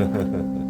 Ha ha ha ha.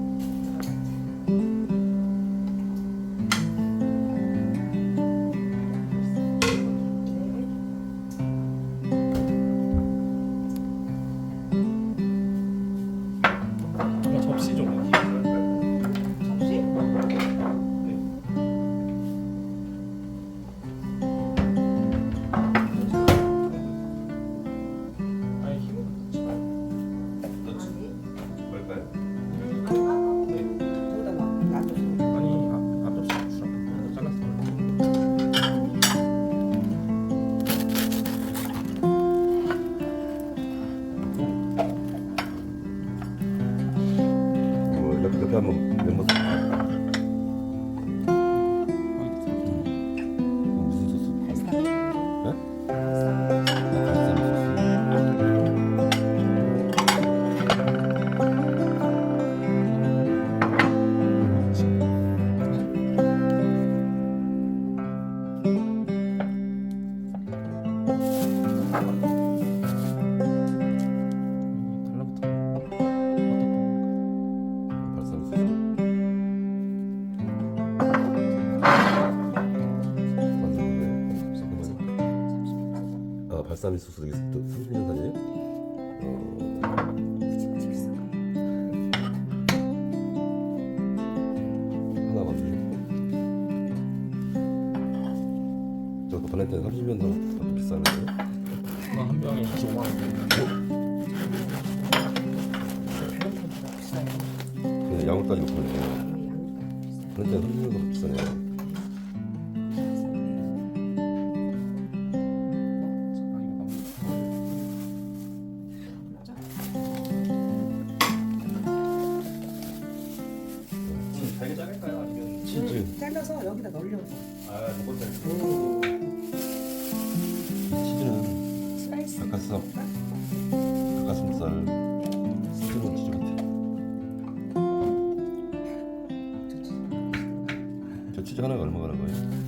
옆에 한번 면모습 볼까? 무슨 소스? 되나? 30년 넘 비싸는데. 한 병에 25만 원. 그냥 양을 따지고 파네요. 그런데 30년 넘 비싸네요. 되게 자를까요? 아니면 치즈 잘라서 여기다 널려. 아, 먹었다. 닭가슴 닭가슴살 스테로 치즈 같아 저 치즈 하나가 얼마 가는 거예요?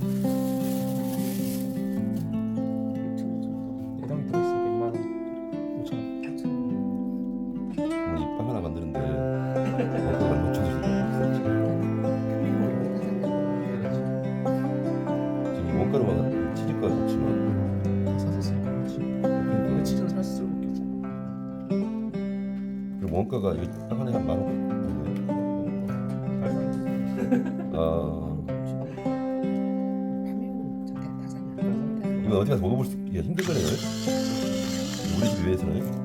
원가로 만든 원가가 하나에 한만 원. 아 밤에 아, 이거 어디 가서 먹어볼 수 있기가 힘들거든요. 우리 집 외에서는.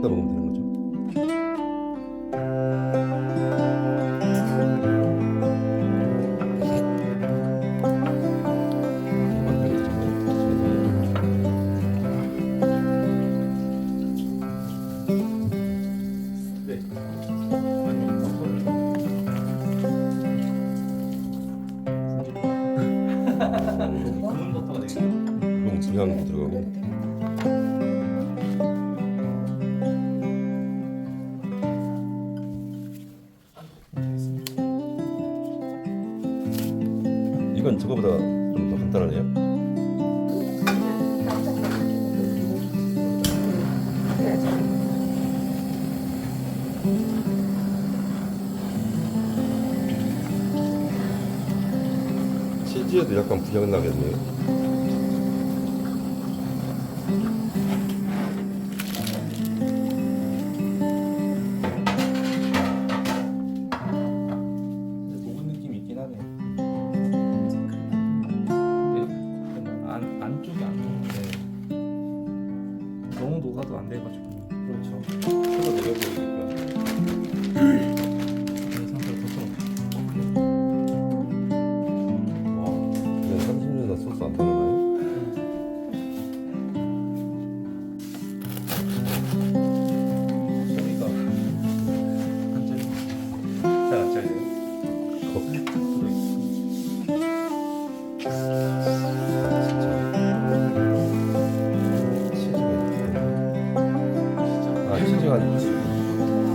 섞다 먹으면 되는 거죠. 네. 그냥 들어가고 소주에도 약간 부장 나겠네요. 보는 거기 들어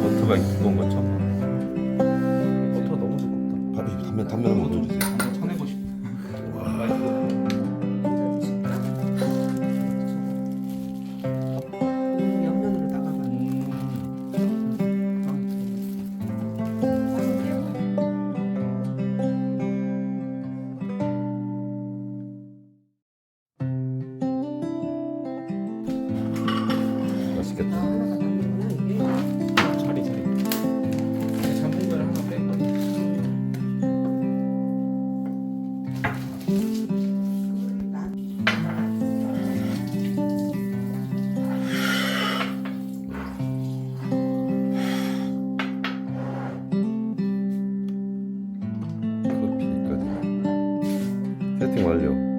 버터가 있는 것처럼 버터 너무 두껍다. 반- 단면 단면 한번 보여줘. 맛있겠다. 세팅 완료.